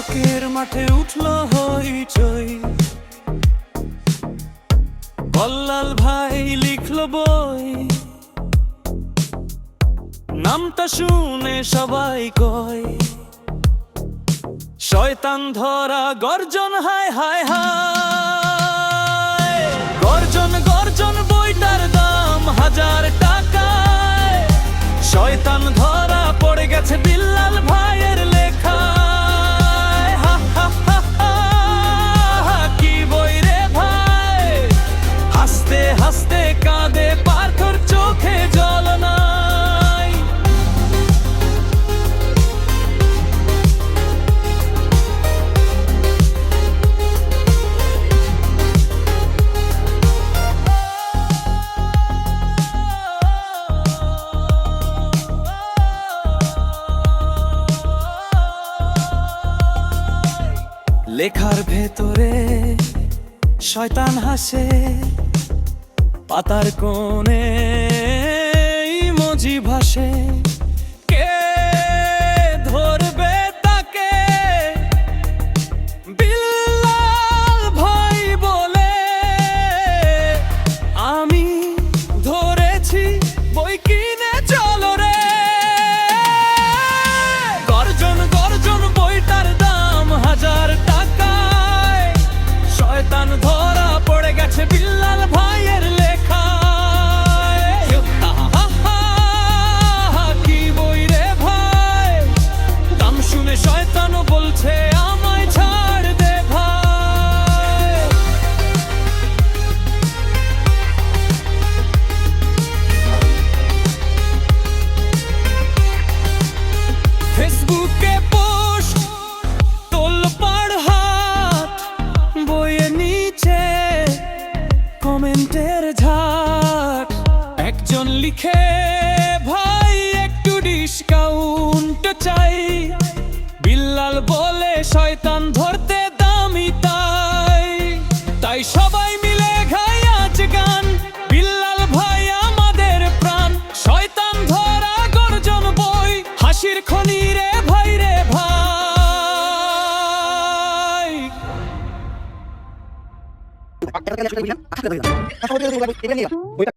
বৈঠকের মাঠে উঠল হইচই। বল্লাল ভাই লিখলো বই। নামটা শুনে সবাই কয়, শয়তান ধরা গর্জন, হায় হায় হায়। লেখার ভেতরে শয়তান হাসে পাতার কোণে কমেন্টের ঝাট। একজন লিখে, ভাই, একটু ডিসকাউন্ট চাই। বিল্লাল বলে, শয়তান ধরতে দামি তাই। তাই সবাই মিলে গাই আজ গান। বিল্লাল ভাই, আমাদের প্রাণ। শয়তান ধরা গর্জন বই। হাসির খনি রে ভাই রে ভাই। বইটা